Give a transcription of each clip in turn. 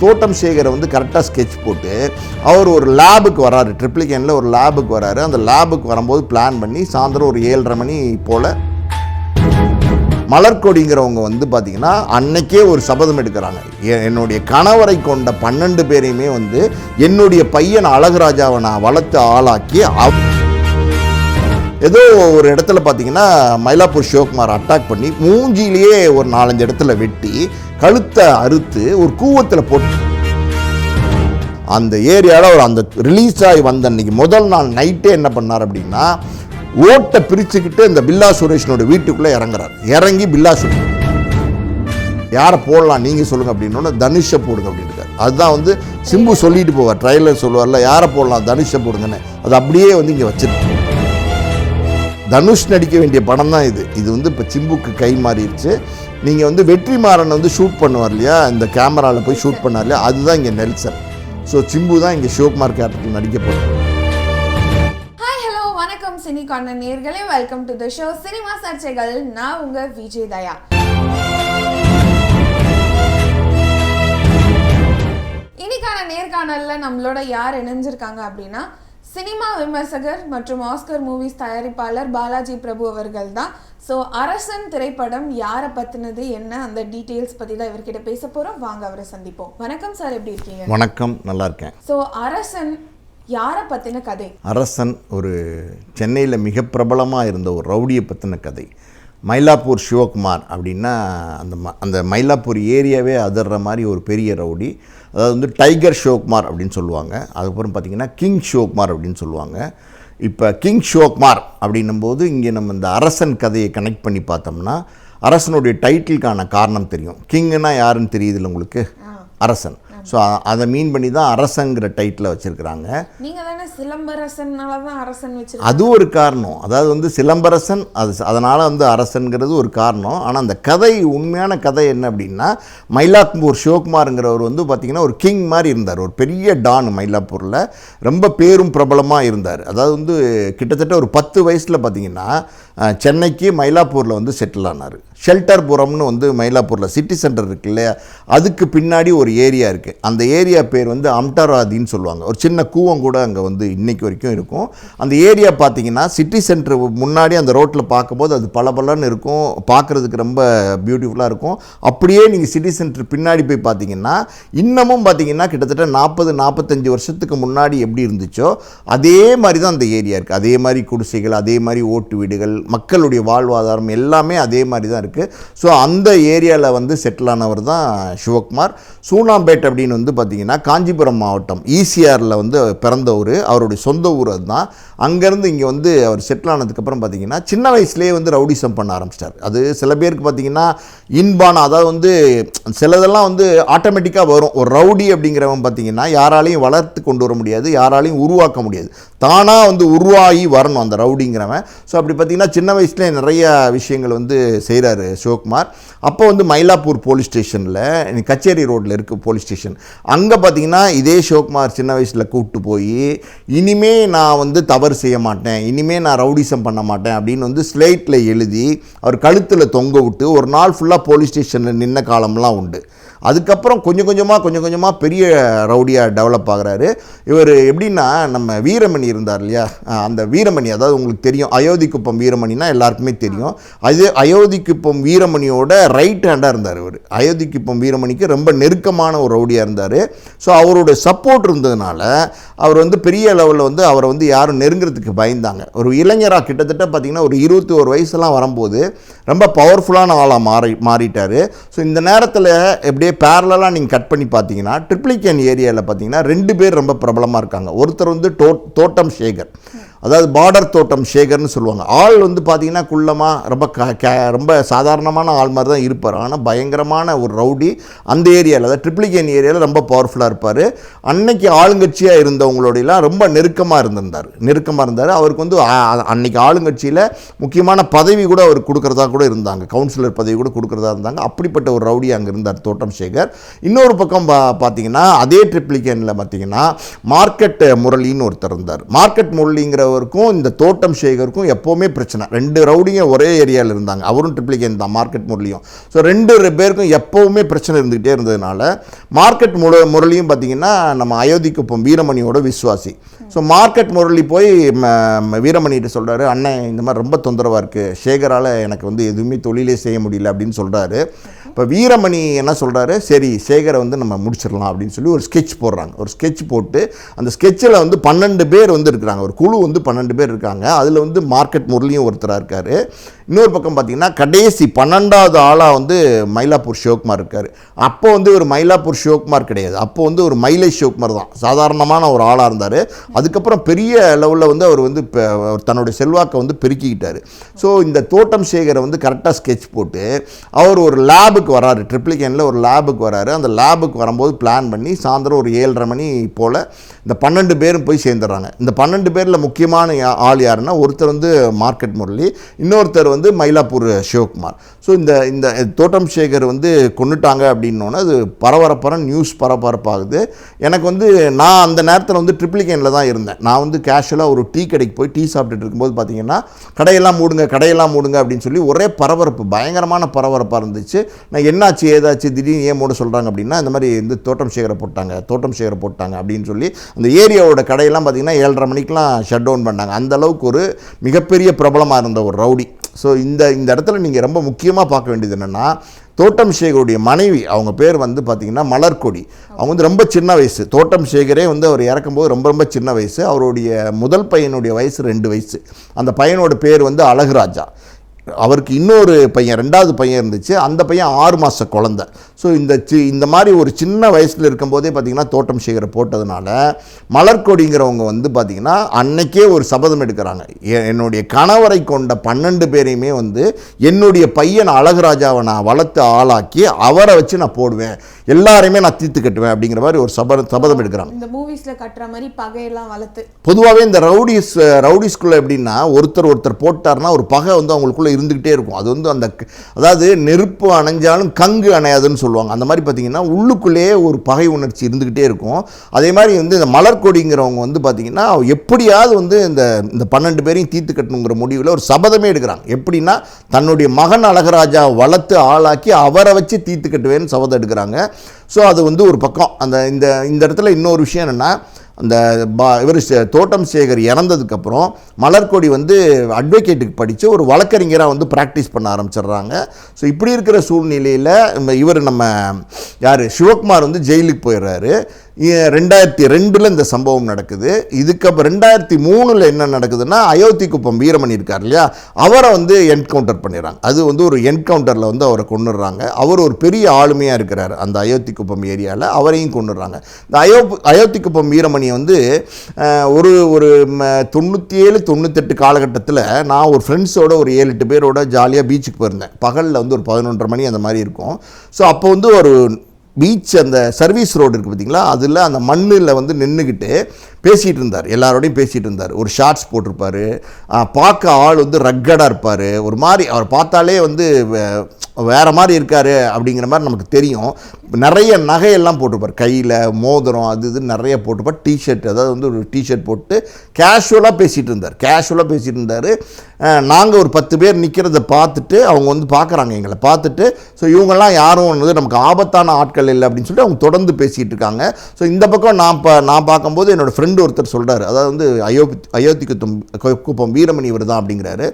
தோட்டம் சேகரை வந்து கரெக்டாக ஸ்கெட்ச் போட்டு அவர் ஒரு லேபுக்கு வராரு ட்ரிப்ளிகேனில் ஒரு லேபுக்கு வராரு அந்த லேபுக்கு வரும்போது பிளான் பண்ணி சாயந்தரம் ஒரு ஏழரை மணி போல் மலர்கொடிங்கிறவங்க வந்து பார்த்திங்கன்னா அன்னைக்கே ஒரு சபதம் எடுக்கிறாங்க. என்னுடைய கணவரை கொண்ட பன்னெண்டு பேரையுமே வந்து என்னுடைய பையன் அழகுராஜாவை நான் வளர்த்து ஆளாக்கி அவ் ஏதோ ஒரு இடத்துல பார்த்தீங்கன்னா மயிலாப்பூர் சிவகுமார் அட்டாக் பண்ணி மூஞ்சிலேயே ஒரு நாலஞ்சு இடத்துல வெட்டி கழுத்தை அறுத்து ஒரு கூவத்தில் போட்டு அந்த ஏரியாவில் அவர் அந்த ரிலீஸ் ஆகி வந்த அன்னைக்கு முதல் நாள் நைட்டே என்ன பண்ணார் அப்படின்னா ஓட்டை பிரிச்சுக்கிட்டு இந்த பில்லா சுரேஷனோட வீட்டுக்குள்ளே இறங்குறார். இறங்கி பில்லா சுரேஷ் யாரை போடலாம் நீங்கள் சொல்லுங்கள் அப்படின்னோட தனுஷை போடுங்க அப்படின்ட்டு அதுதான் வந்து சிம்பு சொல்லிட்டு போவார். ட்ரைலர் சொல்லுவார்ல யாரை போடலாம் தனுஷை போடுங்கன்னு. அது அப்படியே வந்து இங்கே வச்சிருக்கு. தனுஷ் நடிக்க வேண்டிய படம் தான் இது. இது வந்து இப்போ சிம்புக்கு கை மாறிடுச்சு. நீங்கள் வந்து வெற்றிமாறன் வந்து ஷூட் பண்ணுவார் இல்லையா? இந்த கேமராவில் போய் ஷூட் பண்ணார் இல்லையா? அதுதான் இங்கே நெல்சன் ஸோ சிம்பு தான் இங்கே சிவகுமார் கேரக்டர் நடிக்க போகிறார் ஹலோ வணக்கம் சினி கார்னர் நேர்களே. Welcome to the show cinema சர்ச்சைகள். நான் உங்க விஜய் தயா. இன்னைக்கான நேர்காணல்ல நம்மளோட யார் இணைஞ்சிருக்காங்க அப்படின்னா சினிமா விமர்சகர் மற்றும் ஆஸ்கர் மூவிஸ் தயாரிப்பாளர் பாலாஜி பிரபு அவர்கள் தான் ஸோ அரசன் திரைப்படம் யாரை பத்தினது என்ன? அந்த டீட்டெயில்ஸ் பத்தி தான் இவர்கிட்ட பேச போறோம். வாங்க அவரை சந்திப்போம். வணக்கம் சார் எப்படி இருக்கீங்க? வணக்கம் நல்லா இருக்கேன். ஸோ அரசன் யாரை பத்தின கதை? அரசன் ஒரு சென்னையில் மிக பிரபலமாக இருந்த ஒரு ரவுடியை பற்றின கதை. மயிலாப்பூர் சிவகுமார் அப்படின்னா அந்த ம அந்த மயிலாப்பூர் ஏரியாவே அதிர்ற மாதிரி ஒரு பெரிய ரவுடி. அதாவது வந்து டைகர் சிவகுமார் அப்படின்னு சொல்லுவாங்க. அதுக்கப்புறம் பார்த்திங்கன்னா கிங் சிவகுமார் அப்படின்னு சொல்லுவாங்க. இப்போ கிங் சிவகுமார் அப்படின்னும்போது இங்கே நம்ம இந்த அரசன் கதையை கனெக்ட் பண்ணி பார்த்தோம்னா அரசனுடைய டைட்டிலுக்கான காரணம் தெரியும். கிங்குன்னா யாருன்னு தெரியுதுல்ல உங்களுக்கு? அரசன். ஸோ அதை மீன் பண்ணி தான் அரசங்கிற டைட்டில் வச்சுருக்கிறாங்க. நீங்க தானே சிலம்பரசனால தான் அரசன் வச்சிருக்கீங்க. அது ஒரு காரணம். அதாவது வந்து சிலம்பரசன் அது அதனால் வந்து அரசன்கிறது ஒரு காரணம். ஆனால் அந்த கதை உண்மையான கதை என்ன அப்படின்னா மயிலாப்பூர் சிவகுமாருங்கிறவர் வந்து பார்த்திங்கன்னா ஒரு கிங் மாதிரி இருந்தார். ஒரு பெரிய டான் மயிலாப்பூரில். ரொம்ப பேரும் பிரபலமாக இருந்தார். அதாவது வந்து கிட்டத்தட்ட ஒரு பத்து வயசில் பார்த்திங்கன்னா சென்னைக்கு மயிலாப்பூரில் வந்து செட்டில் ஆனார். ஷெல்டர்புரம்னு வந்து மயிலாப்பூரில் சிட்டி சென்டர் இருக்கு இல்லையா? அதுக்கு பின்னாடி ஒரு ஏரியா இருக்குது அந்த ஏரியா பேர் வந்து அம்டராதின்னு சொல்லுவாங்க. ஒரு சின்ன கூவம் கூட அங்கே வந்து இன்றைக்கு வரைக்கும் இருக்கும். அந்த ஏரியா பார்த்தீங்கன்னா சிட்டி சென்டர் முன்னாடி அந்த ரோட்டில் பார்க்கும்போது அது பளபளன்னு இருக்கும். பார்க்குறதுக்கு ரொம்ப பியூட்டிஃபுல்லாக இருக்கும். அப்படியே நீங்கள் சிட்டி சென்டர் பின்னாடி போய் பார்த்தீங்கன்னா இன்னமும் பார்த்தீங்கன்னா கிட்டத்தட்ட நாற்பது நாற்பத்தஞ்சு வருஷத்துக்கு முன்னாடி எப்படி இருந்துச்சோ அதே மாதிரி தான் அந்த ஏரியா இருக்குது அதே மாதிரி குடிசைகள் அதே மாதிரி ஓட்டு வீடுகள் மக்களுடைய வாழ்வாதாரம் எல்லாமே அதே மாதிரி தான் இருக்குது ஸோ அந்த ஏரியாவில் வந்து செட்டில் ஆனவர் தான் சிவகுமார். சூனாம்பேட் அப்படின்னு வந்து பார்த்திங்கன்னா காஞ்சிபுரம் மாவட்டம் ஈசிஆரில் வந்து பிறந்த ஊர். அவருடைய சொந்த ஊர் அதுதான். அங்கேருந்து இங்கே வந்து அவர் செட்டில் ஆனதுக்கப்புறம் பார்த்தீங்கன்னா சின்ன வயசுலேயே வந்து ரவுடிசம் பண்ண ஆரம்பிச்சிட்டார். அது சில பேருக்கு பார்த்தீங்கன்னா இன்பான அதாவது வந்து சிலதெல்லாம் வந்து ஆட்டோமேட்டிக்காக வரும். ஒரு ரவுடி அப்படிங்கிறவன் பார்த்தீங்கன்னா யாராலையும் வளர்த்து கொண்டு வர முடியாது யாராலையும் உருவாக்க முடியாது. தானாக வந்து உருவாகி வரணும் அந்த ரவுடிங்கிறவன். ஸோ அப்படி பார்த்தீங்கன்னா சின்ன வயசுலேயே நிறைய விஷயங்கள் வந்து செய்கிறாரு சிவகுமார். அப்போ வந்து மயிலாப்பூர் போலீஸ் ஸ்டேஷனில் கச்சேரி ரோட்டில் இருக்குது போலீஸ் ஸ்டேஷன். அங்கே பார்த்தீங்கன்னா இதே சிவகுமார் சின்ன வயசில் கூப்பிட்டு போய் இனிமே நான் வந்து தவறு செய்ய மாட்டேன். இனிமே நான் ரவுடிசம் பண்ண மாட்டேன். அப்படின்னு வந்து ஸ்லேட்டில் எழுதி அவர் கழுத்தில் தொங்க விட்டு ஒரு நாள் ஃபுல்லாக போலீஸ் ஸ்டேஷனில் நின்ன காலம்லாம் உண்டு. அதுக்கப்புறம் கொஞ்சம் கொஞ்சமாக கொஞ்சம் கொஞ்சமாக பெரிய ரவுடியாக டெவலப் ஆகிறாரு. இவர் எப்படின்னா நம்ம வீரமணி இருந்தார் இல்லையா? அந்த வீரமணி அதாவது உங்களுக்கு தெரியும் அயோத்திக்குப்பம் வீரமணினா எல்லாருக்குமே தெரியும். அது அயோத்திக்குப்பம் வீரமணியோட ரைட் ஹேண்டாக இருந்தார் அவர் அயோத்தி குப்பம் வீரமணிக்கு ரொம்ப நெருக்கமான ஒரு ரவுடியாக இருந்தார். ஸோ அவரோட சப்போர்ட் இருந்ததுனால அவர் வந்து பெரிய லெவலில் வந்து அவரை வந்து யாரும் நெருங்குறதுக்கு பயந்தாங்க. ஒரு இளைஞராக கிட்டத்தட்ட பார்த்திங்கன்னா ஒரு இருபத்தி ஒரு வயசுலாம் வரும்போது ரொம்ப பவர்ஃபுல்லான ஆளாக மாறி மாறிட்டார். ஸோ இந்த நேரத்தில் எப்படியே பேரலாக நீங்கள் கட் பண்ணி பார்த்தீங்கன்னா ட்ரிப்ளிகேன் ஏரியாவில் பார்த்தீங்கன்னா ரெண்டு பேர் ரொம்ப பிரபலமாக இருக்காங்க. ஒருத்தர் வந்து தோட்ட தோட்டம் சேகர். அதாவது பார்டர் தோட்டம் சேகர்னு சொல்லுவாங்க. ஆள் வந்து பார்த்தீங்கன்னா குள்ளமாக ரொம்ப க க ரொம்ப சாதாரணமான ஆள் மாதிரி தான் இருப்பார். ஆனால் பயங்கரமான ஒரு ரவுடி அந்த ஏரியாவில் அதாவது ட்ரிப்ளிகேன் ஏரியாவில் ரொம்ப பவர்ஃபுல்லாக இருப்பார். அன்னைக்கு ஆளுங்கட்சியாக இருந்தவங்களோடலாம் ரொம்ப நெருக்கமாக இருந்திருந்தார். நெருக்கமாக இருந்தார். அவருக்கு வந்து அன்னைக்கு ஆளுங்கட்சியில் முக்கியமான பதவி கூட அவர் கொடுக்குறதா கூட இருந்தாங்க. கவுன்சிலர் பதவி கூட கொடுக்குறதா இருந்தாங்க. அப்படிப்பட்ட ஒரு ரவுடி அங்கே இருந்தார் தோட்டம் சேகர். இன்னொரு பக்கம் பா பார்த்தீங்கன்னா அதே ட்ரிப்ளிகேனில் பார்த்தீங்கன்னா மார்க்கெட் முரளின்னு ஒருத்தர் இருந்தார். மார்க்கெட் முரளிங்கிற அப்படிங்கிறவருக்கும் இந்த தோட்டம் சேகருக்கும் எப்போவுமே பிரச்சனை. ரெண்டு ரவுடிங்க ஒரே ஏரியாவில் இருந்தாங்க. அவரும் ட்ரிப்ளிகேன் தான் மார்க்கெட் முரளியும். ஸோ ரெண்டு பேருக்கும் எப்போவுமே பிரச்சனை இருந்துக்கிட்டே இருந்ததுனால மார்க்கெட் முர முரளியும் பார்த்தீங்கன்னா நம்ம அயோத்திக்கு இப்போ வீரமணியோட விஸ்வாசி ஸோ மார்க்கெட் முரளி போய் வீரமணிகிட்ட சொல்கிறாரு அண்ணன் இந்த மாதிரி ரொம்ப தொந்தரவாக இருக்குது சேகரால் எனக்கு வந்து எதுவுமே தொழிலே செய்ய முடியல அப்படின்னு சொல்கிறாரு இப்போ வீரமணி என்ன சொல்கிறாரு சரி சேகரை வந்து நம்ம முடிச்சிடலாம் அப்படின்னு சொல்லி ஒரு ஸ்கெட்ச் போடுறாங்க. ஒரு ஸ்கெட்ச் போட்டு அந்த ஸ்கெட்சில் வந்து பன்னெண்டு பேர் வந்து இருக்கிறாங்க. ஒரு குழு வந்து பன்னெண்டு பேர் இருக்காங்க. அதில் வந்து மார்க்கெட் முரளியும் ஒருத்தராக இருக்கார். இன்னொரு பக்கம் பார்த்தீங்கன்னா கடைசி பன்னெண்டாவது ஆளாக வந்து மயிலாப்பூர் சிவகுமார் இருக்கார். அப்போ வந்து ஒரு மயிலாப்பூர் சிவகுமார் கிடையாது. அப்போ வந்து ஒரு மயிலை சிவகுமார் தான். சாதாரணமான ஒரு ஆளாக இருந்தார். அதுக்கப்புறம் பெரிய லெவலில் வந்து அவர் வந்து இப்போ தன்னுடைய செல்வாக்கை வந்து பெருக்கிக்கிட்டார். ஸோ இந்த தோட்டம் சேகரை வந்து கரெக்டாக ஸ்கெட்ச் போட்டு அவர் ஒரு லேபுக்கு வராரு. ட்ரிப்ளிகேனில் ஒரு லேபுக்கு வராரு. அந்த லேபுக்கு வரும்போது பிளான் பண்ணி சாயந்தரம் ஒரு ஏழரை மணி போல் இந்த பன்னெண்டு பேரும் போய் சேர்ந்துடுறாங்க. இந்த பன்னெண்டு பேரில் முக்கியமான யா- ஆள் யாருன்னா ஒருத்தர் வந்து மார்க்கெட் முரளி இன்னொருத்தர் வந்து வந்து மயிலாப்பூர் சிவகுமார். ஸோ இந்த இந்த தோட்டம் சேகர் வந்து கொண்டுட்டாங்க அப்படின்னோன்னே அது பரபரப்பான நியூஸ் பரபரப்பாகுது. எனக்கு வந்து நான் அந்த நேரத்தில் வந்து ட்ரிப்ளிகேனில் தான் இருந்தேன். நான் வந்து கேஷுவலாக ஒரு டீ கடைக்கு போய் டீ சாப்பிட்டுட்டு இருக்கும்போது பார்த்தீங்கன்னா கடையெல்லாம் மூடுங்க கடையெல்லாம் மூடுங்க அப்படின்னு சொல்லி ஒரே பரபரப்பு பயங்கரமான பரபரப்பாக இருந்துச்சு. நான் என்னாச்சு ஏதாச்சு திடீர்னு ஏன் மூட சொல்கிறாங்க அப்படின்னா இந்த மாதிரி இந்த தோட்டம் சேகரை போட்டாங்க தோட்டம் சேகரை போட்டாங்க அப்படின்னு சொல்லி அந்த ஏரியாவோட கடையெல்லாம் பார்த்தீங்கன்னா ஏழரை மணிக்கெலாம் ஷட் டவுன் பண்ணாங்க. அந்த அளவுக்கு ஒரு மிகப்பெரிய பிரபலமாக இருந்த ஒரு ரவுடி. ஸோ இந்த இந்த இடத்துல நீங்கள் ரொம்ப முக்கியமாக பார்க்க வேண்டியது என்னென்னா தோட்டம் சேகருடைய மனைவி அவங்க பேர் வந்து பார்த்திங்கன்னா மலர்கொடி. அவங்க வந்து ரொம்ப சின்ன வயசு. தோட்டம் சேகரே வந்து அவர் இறக்கும்போது ரொம்ப ரொம்ப சின்ன வயசு. அவருடைய முதல் பையனுடைய வயசு ரெண்டு வயசு. அந்த பையனோட பேர் வந்து அழகுராஜா. அவருக்கு இன்னொரு பையன் ரெண்டாவது பையன் இருந்துச்சு. அந்த பையன் ஆறு மாத குழந்த. ஸோ இந்த சி இந்த மாதிரி ஒரு சின்ன வயசில் இருக்கும்போதே பார்த்திங்கன்னா தோட்டம் சேகரை போட்டதுனால மலர்கொடிங்கிறவங்க வந்து பார்த்திங்கன்னா அன்னைக்கே ஒரு சபதம் எடுக்கிறாங்க. என்னுடைய கணவரை கொண்ட பன்னெண்டு பேரையுமே வந்து என்னுடைய பையன் அழகுராஜாவை நான் வளர்த்து ஆளாக்கி அவரை வச்சு நான் போடுவேன். எல்லாரையுமே நான் தீர்த்து கட்டுவேன் அப்படிங்கிற மாதிரி ஒரு சப சபதம் எடுக்கிறாங்க. இந்த மூவிஸ்ல கட்டுற மாதிரி பகையெல்லாம் வளர்த்து. பொதுவாகவே இந்த ரவுடிஸ் ரவுடிஸ்குள்ளே எப்படின்னா ஒருத்தர் ஒருத்தர் போட்டார்னா ஒரு பகை வந்து அவங்களுக்குள்ளே இருந்துக்கிட்டே இருக்கும். அது வந்து அந்த அதாவது நெருப்பு அணைஞ்சாலும் கங்கு அணையாதுன்னு சொல்லுவாங்க. சொல்லுவாங்க. அந்த மாதிரி பார்த்தீங்கன்னா உள்ளுக்குள்ளேயே ஒரு பகை உணர்ச்சி இருந்துக்கிட்டே இருக்கும். அதே மாதிரி வந்து இந்த மலர்கொடிங்கிறவங்க வந்து பார்த்திங்கன்னா எப்படியாவது வந்து இந்த இந்த பன்னெண்டு பேரையும் தீர்த்து கட்டணுங்கிற முடிவில் ஒரு சபதமே எடுக்கிறாங்க. எப்படின்னா தன்னுடைய மகன் அழகராஜா வளர்த்து ஆளாக்கி அவரை வச்சு தீர்த்து கட்டுவேன்னு சபதம் எடுக்கிறாங்க. ஸோ அது வந்து ஒரு பக்கம். அந்த இந்த இந்த இடத்துல இன்னொரு விஷயம் என்னென்னா அந்த பா இவர் தோட்டம் சேகர் இறந்ததுக்கப்புறம் மலர்கொடி வந்து அட்வொகேட்டுக்கு படித்து ஒரு வழக்கறிஞராக வந்து ப்ராக்டிஸ் பண்ண ஆரம்பிச்சிடுறாங்க. ஸோ இப்படி இருக்கிற சூழ்நிலையில் இவர் நம்ம யார்? சிவகுமார் வந்து ஜெயிலுக்கு போயிடுறாரு. ரெண்டாயிரத்தி ரெண்டில் இந்த சம்பவம் நடக்குது. இதுக்கப்புறம் ரெண்டாயிரத்தி மூணில் என்ன நடக்குதுன்னா அயோத்தி குப்பம் வீரமணி இருக்கார் இல்லையா? அவரை வந்து என்கவுண்டர் பண்ணிடுறாங்க. அது வந்து ஒரு என்கவுண்டரில் வந்து அவரை கொண்டுடுறாங்க அவர் ஒரு பெரிய ஆளுமையாக இருக்கிறார் அந்த அயோத்தி குப்பம் ஏரியாவில் அவரையும் கொண்டுடுறாங்க இந்த அயோ அயோத்தி குப்பம் வீரமணி வந்து ஒரு ஒரு ம, தொண்ணூற்றி ஏழு தொண்ணூத்தெட்டு காலகட்டத்தில் நான் ஒரு ஃப்ரெண்ட்ஸோட ஒரு ஏழு எட்டு பேரோட ஜாலியாக பீச்சுக்கு போயிருந்தேன். பகலில் வந்து ஒரு பதினொன்றரை மணி அந்த மாதிரி இருக்கும். ஸோ அப்போ வந்து ஒரு பீச் அந்த சர்வீஸ் ரோடு இருக்குது பார்த்தீங்களா? அதில் அந்த மண்ணில் வந்து நின்றுக்கிட்டு பேசிகிட்டு இருந்தார் எல்லாரோடையும் பேசிகிட்டு இருந்தார் ஒரு ஷார்ட்ஸ் போட்டிருப்பார். பார்க்க ஆள் வந்து ரக்கடாக இருப்பார். ஒரு மாதிரி அவர் பார்த்தாலே வந்து வேறு வேற மாதிரி இருக்கார் அப்படிங்கிற மாதிரி நமக்கு தெரியும். நிறைய நகையெல்லாம் போட்டிருப்பார். கையில் மோதிரம் அது இது நிறைய போட்டிருப்பார். டிஷர்ட் அதாவது வந்து ஒரு டிஷர்ட் போட்டு கேஷுவலாக பேசிகிட்டு இருந்தார் கேஷுவலாக பேசிகிட்டு இருந்தார் நாங்கள் ஒரு பத்து பேர் நிற்கிறத பார்த்துட்டு அவங்க வந்து பார்க்குறாங்க எங்களை பார்த்துட்டு. ஸோ இவங்கெல்லாம் யாரும் வந்து நமக்கு ஆபத்தான ஆட்கள் இல்லை அப்படின்னு சொல்லிட்டு அவங்க தொடர்ந்து பேசிகிட்டு இருக்காங்க ஸோ இந்த பக்கம் நான் பா நான் பார்க்கும்போது என்னோடய ஃப்ரெண்ட் ஒருத்தர் சொல்கிறார் அதாவது வந்து அயோத்தி அயோத்தி குத்தம் குப்பம் வீரமணி இவர் தான் அப்படிங்கிறாரு.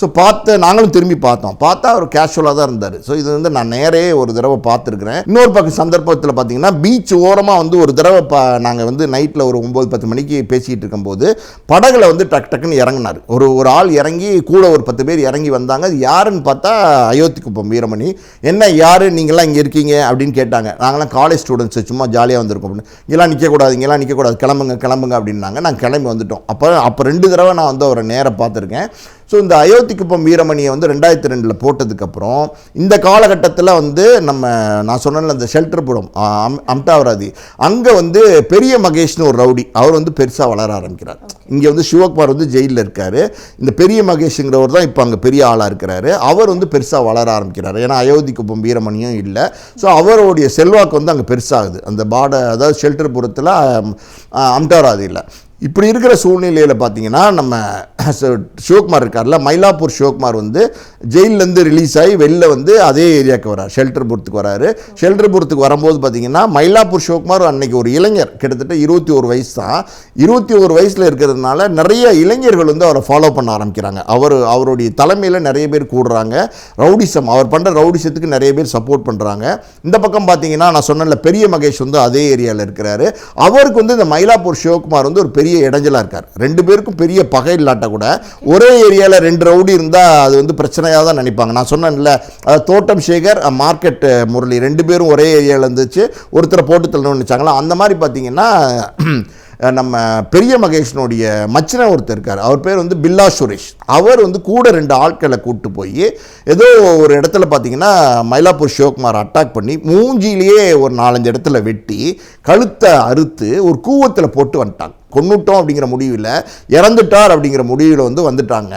ஸோ பார்த்து நாங்களும் திரும்பி பார்த்தோம். பார்த்தா அவர் கேஷுவலாக தான் இருந்தார். ஸோ இது வந்து நான் நேரே ஒரு தடவை பார்த்துருக்குறேன். இன்னொரு பக்கம் சந்தர்ப்பத்தில் பார்த்தீங்கன்னா பீச் ஓரமாக வந்து ஒரு தடவை பா நாங்கள் வந்து நைட்டில் ஒரு ஒம்பது பத்து மணிக்கு பேசிகிட்டு இருக்கும்போது படகுல வந்து டக் டக்குன்னு இறங்குனார். ஒரு ஒரு ஆள் இறங்கி கூட ஒரு பத்து பேர் இறங்கி வந்தாங்க. அது யாருன்னு பார்த்தா அயோத்தி குப்பம் வீரமணி. என்ன யார்? நீங்களாம் இங்கே இருக்கீங்க? அப்படின்னு கேட்டாங்க. நாங்களாம் காலேஜ் ஸ்டூடெண்ட்ஸ் சும்மா ஜாலியாக வந்திருக்கோம் அப்படின்னு. இங்கெல்லாம் நிற்கக்கூடாது இங்கெல்லாம் நிற்கக்கூடாது கிளம்புங்க கிளம்புங்க அப்படின்னாங்க. நாங்கள் கிளம்பி வந்துட்டோம். அப்போ அப்போ ரெண்டு தடவை நான் வந்து அவரை நேராக பார்த்துருக்கேன். ஸோ இந்த அயோத்தி குப்பம் வீரமணியை வந்து ரெண்டாயிரத்தி ரெண்டில் போட்டதுக்கப்புறம் இந்த காலகட்டத்தில் வந்து நம்ம நான் சொன்னேன்ல இந்த ஷெல்டர் புடம் அம் அம்டாவராதி. அங்கே வந்து பெரிய மகேஷ்னு ஒரு ரவுடி அவர் வந்து பெருசாக வளர ஆரம்பிக்கிறார். இங்கே வந்து சிவகுமார் வந்து ஜெயிலில் இருக்கார். இந்த பெரிய மகேஷுங்கிறவர் தான் இப்போ அங்கே பெரிய ஆளாக இருக்கிறாரு. அவர் வந்து பெருசாக வளர ஆரம்பிக்கிறார். ஏன்னா அயோத்தி குப்பம் வீரமணியும் இல்லை. ஸோ அவருடைய செல்வாக்கு வந்து அங்கே பெருசாகுது. அந்த பாட அதாவது ஷெல்டர் புறத்தில் அம்டாவராதி இல்லை இப்படி இருக்கிற சூழ்நிலையில் பார்த்தீங்கன்னா நம்ம சிவகுமார் இருக்கார்ல மயிலாப்பூர் சிவகுமார் வந்து ஜெயிலேருந்து ரிலீஸ் ஆகி வெளில வந்து அதே ஏரியாவுக்கு வரார். ஷெல்டர்புரத்துக்கு வராரு. ஷெல்டர்புரத்துக்கு வரும்போது பார்த்தீங்கன்னா மயிலாப்பூர் சிவகுமார் அன்னைக்கு ஒரு இளைஞர் கிட்டத்தட்ட இருபத்தி ஒரு வயசு தான். இருபத்தி ஒரு வயசில் இருக்கிறதுனால நிறைய இளைஞர்கள் வந்து அவரை ஃபாலோ பண்ண ஆரம்பிக்கிறாங்க. அவர் அவருடைய தலைமையில் நிறைய பேர் கூடுறாங்க. ரவுடிசம் அவர் பண்ணுற ரவுடிசத்துக்கு நிறைய பேர் சப்போர்ட் பண்ணுறாங்க இந்த பக்கம் பார்த்தீங்கன்னா நான் சொன்னேன்ல பெரிய மகேஷ் வந்து அதே ஏரியாவில் இருக்கிறாரு. அவருக்கு வந்து இந்த மயிலாப்பூர் சிவகுமார் வந்து ஒரு பெரிய பெரிய இடைஞ்சலாக இருக்கார். ரெண்டு பேருக்கும் பெரிய பகை இல்லாட்ட கூட ஒரே ஏரியாவில் ரெண்டு ரவுடி இருந்தால் அது வந்து பிரச்சனையாக தான் நினைப்பாங்க. நான் சொன்னேன்ல அதாவது தோட்டம் சேகர் மார்க்கெட் முரளி ரெண்டு பேரும் ஒரே ஏரியாவில் இருந்துச்சு ஒருத்தரை போட்டு தள்ளணும்னு நினச்சாங்களா? அந்த மாதிரி பார்த்தீங்கன்னா நம்ம பெரிய மகேஷனுடைய மச்சின ஒருத்தர் இருக்கார். அவர் பேர் வந்து பில்லா சுரேஷ். அவர் வந்து கூட ரெண்டு ஆட்களை கூட்டு போய் ஏதோ ஒரு இடத்துல பார்த்தீங்கன்னா மயிலாப்பூர் சிவகுமார் அட்டாக் பண்ணி மூஞ்சிலேயே ஒரு நாலஞ்சு இடத்துல வெட்டி கழுத்தை அறுத்து ஒரு கூவத்தில் போட்டு வந்துட்டாங்க. கொன்னுட்டோம் அப்படிங்கிற முடிவில் இறந்துட்டார் அப்படிங்கிற முடிவில் வந்து வந்துட்டாங்க.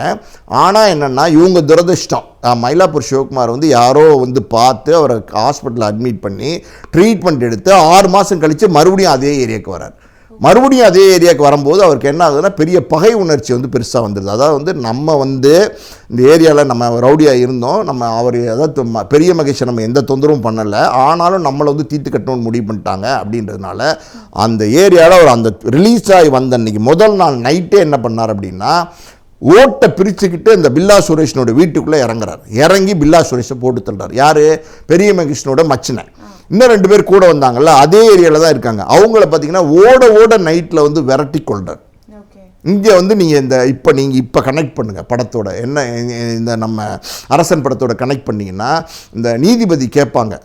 ஆனால் என்னென்னா இவங்க துரதிர்ஷ்டம். மயிலாப்பூர் சிவகுமார் வந்து யாரோ வந்து பார்த்து அவரை ஹாஸ்பிட்டலில் அட்மிட் பண்ணி ட்ரீட்மெண்ட் எடுத்து ஆறு மாதம் கழித்து மறுபடியும் அதே ஏரியாவுக்கு வரார் மறுபடியும் அதே ஏரியாவுக்கு வரும்போது அவருக்கு என்ன ஆகுதுன்னா பெரிய பகை உணர்ச்சி வந்து பெருசாக வந்துடுது அதாவது வந்து நம்ம வந்து இந்த ஏரியாவில் நம்ம ரவுடியாக இருந்தோம். நம்ம அவர் அதாவது ம- பெரிய மகேஷை நம்ம எந்த தொந்தரவும் பண்ணலை. ஆனாலும் நம்மளை வந்து தீர்த்து கட்டணும்னு முடிவு பண்ணிட்டாங்க அப்படின்றதுனால அந்த ஏரியாவில் அவர் அந்த ரிலீஸ் ஆகி வந்த அன்றைக்கி முதல் நாள் நைட்டே என்ன பண்ணார் அப்படின்னா ஓட்டை பிரிச்சுக்கிட்டு இந்த பில்லா சுரேஷனோட வீட்டுக்குள்ளே இறங்குறார். இறங்கி பில்லா சுரேஷை போட்டு தள்ளுறார். யார்? பெரிய மகேஷனோட மச்சினை இன்னும் ரெண்டு பேர் கூட வந்தாங்கல்ல அதே ஏரியாவில் தான் இருக்காங்க. அவங்கள பார்த்தீங்கன்னா ஓட ஓட நைட்டில் வந்து விரட்டி கொள்றார் இங்கே வந்து நீங்கள் இந்த இப்போ நீங்கள் இப்போ கனெக்ட் பண்ணுங்கள் படத்தோட என்ன இந்த நம்ம அரசன் படத்தோட கனெக்ட் பண்ணீங்கன்னா இந்த நீதிபதி கேட்பாங்க.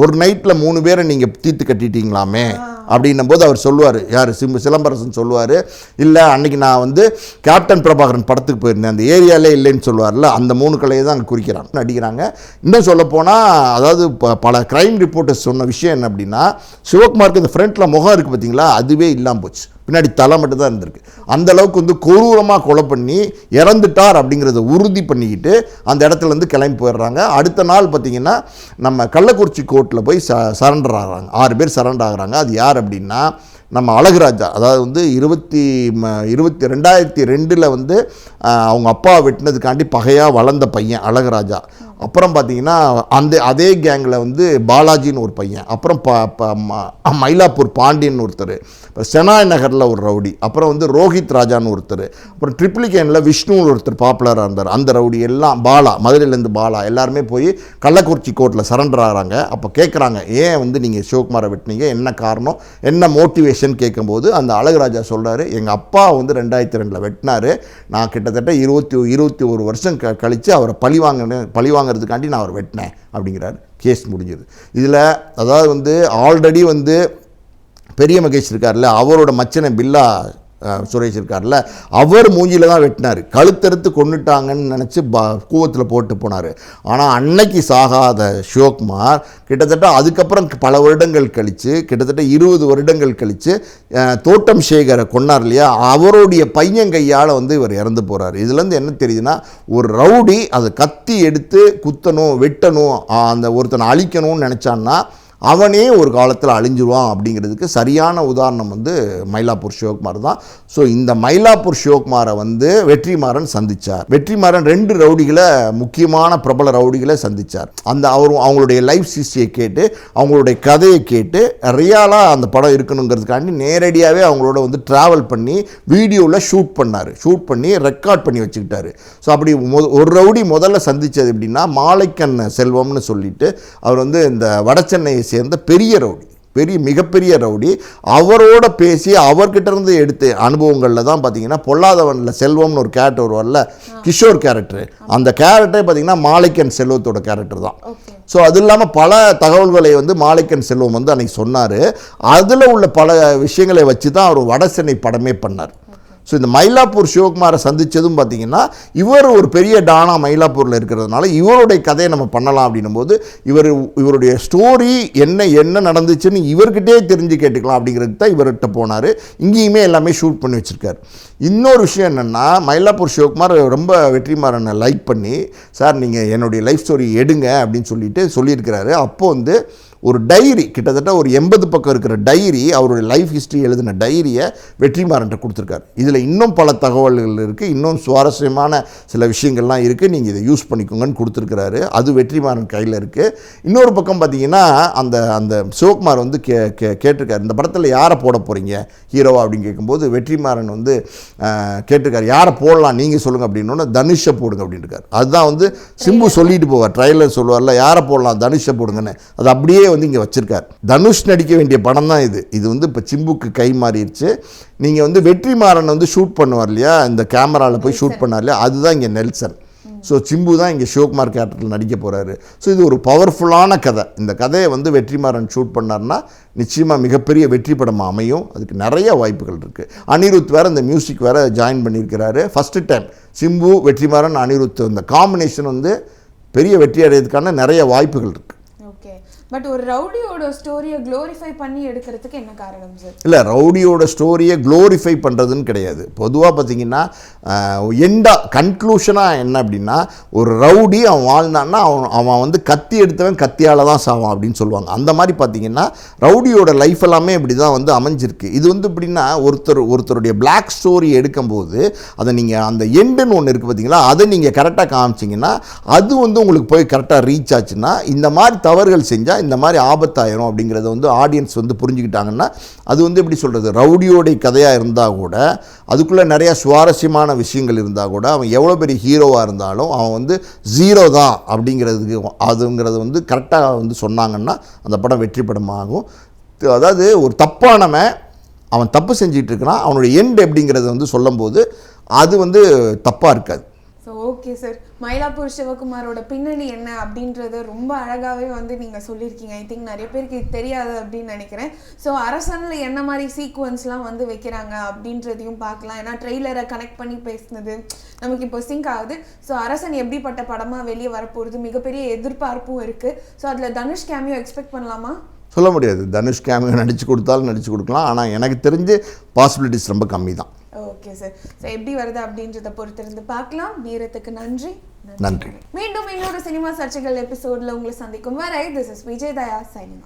ஒரு நைட்டில் மூணு பேரை நீங்கள் தீர்த்து கட்டிட்டீங்களாமே அப்படின்னும் போது அவர் சொல்லுவார் யார்? சிம்பு சிலம்பரசன் சொல்லுவார் இல்லை அன்னைக்கு நான் வந்து கேப்டன் பிரபாகரன் படத்துக்கு போயிருந்தேன் அந்த ஏரியாலே இல்லைன்னு சொல்லுவார்ல அந்த மூணு கலையை தான் அங்கே குறிக்கிறாங்க. நடிக்கிறாங்க இன்னும் சொல்லப்போனால் அதாவது ப பல க்ரைம் ரிப்போர்ட்டர்ஸ் சொன்ன விஷயம் என்ன அப்படின்னா சிவகுமாருக்கு இந்த ஃப்ரண்ட்டில் முகம் இருக்குது பார்த்தீங்களா அதுவே இல்லாமல் போச்சு. பின்னாடி தலை மட்டும் தான் இருந்திருக்கு. அந்த அளவுக்கு வந்து கொரூரமாக கொலை பண்ணி இறந்துட்டார் அப்படிங்கிறத உறுதி பண்ணிக்கிட்டு அந்த இடத்துல இருந்து கிளம்பி போயிடுறாங்க. அடுத்த நாள் பார்த்தீங்கன்னா நம்ம கள்ளக்குறிச்சி கோர்ட்டில் போய் ச சரண்டர் ஆகிறாங்க. ஆறு பேர் சரண்டர் ஆகிறாங்க. அது யார் அப்படின்னா நம்ம அழகுராஜா. அதாவது வந்து இருபத்தி ம- இருபத்தி ரெண்டாயிரத்தி ரெண்டில் வந்து அவங்க அப்பா வெட்டினதுக்காண்டி பகையாக வளர்ந்த பையன் அழகுராஜா. அப்புறம் பார்த்தீங்கன்னா அந்த அதே கேங்கில் வந்து பாலாஜின்னு ஒரு பையன் அப்புறம் ப ப- ம- மயிலாப்பூர் பாண்டியன் ஒருத்தர் செனாய் நகரில் ஒரு ரவுடி அப்புறம் வந்து ரோஹித் ராஜான்னு ஒருத்தர் அப்புறம் ட்ரிப்ளிகேனில் e விஷ்ணுன்னு ஒருத்தர் பாப்புலராக இருந்தார். அந்த ரவுடி எல்லாம் பாலா மதுரையிலேருந்து பாலா எல்லாருமே போய் கள்ளக்குறிச்சி கோர்ட்டில் சரண்டர் ஆகிறாங்க. அப்போ கேட்குறாங்க ஏன் வந்து நீங்கள் சிவகுமாரை வெட்டினீங்க? என்ன காரணம்? என்ன மோட்டிவேஷன் கேட்கும்போது அந்த அழகுராஜா சொல்கிறாரு எங்கள் அப்பா வந்து ரெண்டாயிரத்தி ரெண்டில் வெட்டினாரு. நான் கிட்டத்தட்ட இருபத்தி இருபத்தி ஒரு வருஷம் க கழித்து அவரை பழி வாங்கினேன் பழி வாங்குறதுக்காண்டி நான் அவரை வெட்டினேன் அப்படிங்கிறாரு. கேஸ் முடிஞ்சது. இதில் அதாவது வந்து ஆல்ரெடி வந்து பெரிய மகேஷ் இருக்கார்ல அவரோட மச்சனை பில்லா சுரேஷ் இருக்கார்ல அவர் மூஞ்சியில் தான் வெட்டினார். கழுத்தறுத்து கொண்டுட்டாங்கன்னு நினச்சி ப கூவத்தில் போட்டு போனார். ஆனால் அன்னைக்கு சாகாத சிவகுமார் கிட்டத்தட்ட அதுக்கப்புறம் பல வருடங்கள் கழித்து கிட்டத்தட்ட இருபது வருடங்கள் கழித்து தோட்டம் சேகரை கொன்னார் இல்லையா? அவருடைய பையன் கையால் வந்து இவர் இறந்து போகிறார் இதுலேருந்து என்ன தெரியுதுன்னா ஒரு ரவுடி அதை கத்தி எடுத்து குத்தணும் வெட்டணும் அந்த ஒருத்தனை அழிக்கணும்னு நினச்சான்னா அவனே ஒரு காலத்தில் அழிஞ்சிருவான் அப்படிங்கிறதுக்கு சரியான உதாரணம் வந்து மயிலாப்பூர் சிவகுமார் தான். ஸோ இந்த மயிலாப்பூர் சிவகுமாரை வந்து வெற்றிமாறன் சந்தித்தார் வெற்றிமாறன் ரெண்டு ரவுடிகளை முக்கியமான பிரபல ரவுடிகளை சந்திச்சார். அந்த அவர் அவங்களுடைய லைஃப் ஹிஸ்டரியை கேட்டு அவங்களுடைய கதையை கேட்டு ரியலாக அந்த படம் இருக்கணுங்கிறதுக்காண்டி நேரடியாகவே அவங்களோட வந்து ட்ராவல் பண்ணி வீடியோவில் ஷூட் பண்ணார். ஷூட் பண்ணி ரெக்கார்ட் பண்ணி வச்சுக்கிட்டாரு. ஸோ அப்படி ஒரு ரவுடி முதல்ல சந்தித்தது எப்படின்னா மாலைக்கண்ண செல்வம்னு சொல்லிட்டு அவர் வந்து இந்த வடசென்னையை சேர்ந்த பெரிய ரவுடி பெரிய மிகப்பெரிய ரவுடி. அவரோட பேசி அவர்கிட்ட இருந்து எடுத்த அனுபவங்களில் தான் பார்த்தீங்கன்னா பொல்லாதவனில் செல்வம்னு ஒரு கேரக்டர் வருவார்ல கிஷோர் கேரக்டர் அந்த கேரக்டரே பார்த்தீங்கன்னா மாலைக்கன் செல்வத்தோட கேரக்டர் தான். ஸோ அது இல்லாமல் பல தகவல்களை வந்து மாலைக்கன் செல்வம் வந்து அன்னைக்கு சொன்னார். அதில் உள்ள பல விஷயங்களை வச்சு தான் அவர் வடசென்னை படமே பண்ணார். ஸோ இந்த மயிலாப்பூர் சிவகுமாரை சந்தித்ததும் பார்த்தீங்கன்னா இவர் ஒரு பெரிய டானா மயிலாப்பூரில் இருக்கிறதுனால இவருடைய கதையை நம்ம பண்ணலாம் அப்படின்னும் போது இவர் இவருடைய ஸ்டோரி என்ன என்ன நடந்துச்சுன்னு இவர்கிட்டே தெரிஞ்சு கேட்டுக்கலாம் அப்படிங்கிறது தான் இவர்கிட்ட போனார். இங்கேயுமே எல்லாமே ஷூட் பண்ணி வச்சுருக்காரு. இன்னொரு விஷயம் என்னென்னா மயிலாப்பூர் சிவகுமார் ரொம்ப வெற்றிமாறனை லைக் பண்ணி சார் நீங்கள் என்னுடைய லைஃப் ஸ்டோரி எடுங்க அப்படின்னு சொல்லிட்டு சொல்லியிருக்கிறாரு. அப்போது வந்து ஒரு டைரி கிட்டத்தட்ட ஒரு எண்பது பக்கம் இருக்கிற டைரி அவருடைய லைஃப் ஹிஸ்ட்ரி எழுதின டைரியை வெற்றிமாறன்ட்ட கொடுத்துருக்காரு. இதில் இன்னும் பல தகவல்கள் இருக்குது இன்னும் சுவாரஸ்யமான சில விஷயங்கள்லாம் இருக்குது நீங்கள் இதை யூஸ் பண்ணிக்கோங்கன்னு கொடுத்துருக்கிறாரு. அது வெற்றிமாறன் கையில் இருக்குது இன்னொரு பக்கம் பார்த்தீங்கன்னா அந்த அந்த சிவகுமார் வந்து கே கே கேட்டிருக்காரு இந்த படத்தில் யாரை போட போகிறீங்க ஹீரோவா அப்படின்னு கேட்கும்போது வெற்றிமாறன் வந்து கேட்டிருக்காரு யாரை போடலாம்? நீங்கள் சொல்லுங்கள் அப்படின்னோடனே தனுஷை போடுங்க இருக்காரு அதுதான் வந்து சிம்பு சொல்லிட்டு போவார். ட்ரைலர் சொல்லுவார்ல யாரை போடலாம்? தனுஷை போடுங்கன்னு. அது அப்படியே வந்து இங்கே வச்சிருக்கார். தனுஷ் நடிக்க வேண்டிய படம் தான் இது. இது வந்து இப்போ சிம்புக்கு கை மாறிடுச்சு. நீங்கள் வந்து வெற்றிமாறன் வந்து ஷூட் பண்ணுவார் இல்லையா? இந்த கேமராவில் போய் ஷூட் பண்ணார் இல்லையா அதுதான் இங்கே நெல்சன் ஸோ சிம்பு தான் இங்கே சிவகுமார் கேரக்டரில் நடிக்க போகிறாரு ஸோ இது ஒரு பவர்ஃபுல்லான கதை. இந்த கதையை வந்து வெற்றிமாறன் ஷூட் பண்ணார்னா நிச்சயமாக மிகப்பெரிய வெற்றி படமாக அமையும். அதுக்கு நிறைய வாய்ப்புகள் இருக்குது அனிருத் வேறு இந்த மியூசிக் வேறு ஜாயின் பண்ணியிருக்கிறாரு. ஃபஸ்ட்டு டைம் சிம்பு வெற்றிமாறன் அனிருத் இந்த காம்பினேஷன் வந்து பெரிய வெற்றி அடையிறதுக்கான நிறைய வாய்ப்புகள் இருக்குது பட் ஒரு ரவுடியோட ஸ்டோரியை க்ளோரிஃபை பண்ணி எடுக்கிறதுக்கு என்ன காரணம் சார் இல்லை ரவுடியோட ஸ்டோரியை க்ளோரிஃபை பண்ணுறதுன்னு கிடையாது. பொதுவாக பார்த்தீங்கன்னா எண்டா கன்க்ளூஷனாக என்ன அப்படின்னா ஒரு ரவுடி அவன் வாழ்ந்தான்னா அவன் அவன் வந்து கத்தி எடுத்தவன் கத்தியால் தான் சாவான் அப்படின்னு சொல்லுவாங்க. அந்த மாதிரி பார்த்தீங்கன்னா ரவுடியோட லைஃப் எல்லாமே இப்படி தான் வந்து அமைஞ்சிருக்கு. இது வந்து எப்படின்னா ஒருத்தர் ஒருத்தருடைய பிளாக் ஸ்டோரி எடுக்கும்போது அதை நீங்கள் அந்த எண்டுன்னு ஒன்று இருக்குது பார்த்தீங்களா அதை நீங்கள் கரெக்டாக காமிச்சிங்கன்னா அது வந்து உங்களுக்கு போய் கரெக்டாக ரீச் ஆச்சுன்னா இந்த மாதிரி தவறுகள் செஞ்சால் இந்த மாதிரி ஆபத்தாயிரும் அப்படிங்கிறத வந்து ஆடியன்ஸ் வந்து புரிஞ்சுக்கிட்டாங்கன்னா அது வந்து எப்படி சொல்கிறது ரவுடியோடைய கதையாக இருந்தால் கூட அதுக்குள்ளே நிறையா சுவாரஸ்யமான விஷயங்கள் இருந்தால் கூட அவன் எவ்வளோ பெரிய ஹீரோவாக இருந்தாலும் அவன் வந்து ஜீரோ தான் அப்படிங்கிறதுக்கு அதுங்கிறத வந்து கரெக்டாக வந்து சொன்னாங்கன்னா அந்த படம் வெற்றி படமாகும். அதாவது ஒரு தப்பானவன் அவன் தப்பு செஞ்சிகிட்டு இருக்கிறான் அவனுடைய எண்ட் எப்படிங்கிறத வந்து சொல்லும்போது அது வந்து தப்பாக இருக்காது. ஸோ ஓகே சார் மயிலாப்பூர் சிவகுமாரோட பின்னணி என்ன அப்படின்றத ரொம்ப அழகாகவே வந்து நீங்கள் சொல்லியிருக்கீங்க. ஐ திங்க் நிறைய பேருக்கு இது தெரியாது அப்படின்னு நினைக்கிறேன். ஸோ அரசனில் என்ன மாதிரி சீக்வன்ஸ்லாம் வந்து வைக்கிறாங்க அப்படின்றதையும் பார்க்கலாம். ஏன்னா ட்ரெய்லரை கனெக்ட் பண்ணி பேசுனது நமக்கு இப்போ சிங்க் ஆகுது. ஸோ அரசன் எப்படிப்பட்ட படமாக வெளியே வரப்போகிறது மிகப்பெரிய எதிர்பார்ப்பும் இருக்குது ஸோ அதில் தனுஷ் கேமியோ எக்ஸ்பெக்ட் பண்ணலாமா? சொல்ல முடியாது. தனுஷ் கேமியோ நடித்து கொடுத்தாலும் நடித்து கொடுக்கலாம். ஆனால் எனக்கு தெரிஞ்சு பாசிபிலிட்டிஸ் ரொம்ப கம்மி தான் ஓகே சார் ஸோ எப்படி வருது அப்படின்றத பொறுத்திருந்து பார்க்கலாம். நேரத்துக்கு நன்றி. நன்றி. மீண்டும் இன்னொரு சினிமா சர்ச்சைகள் எபிசோட்ல உங்களை சந்திக்கும் வரை this is Vijay Daya signing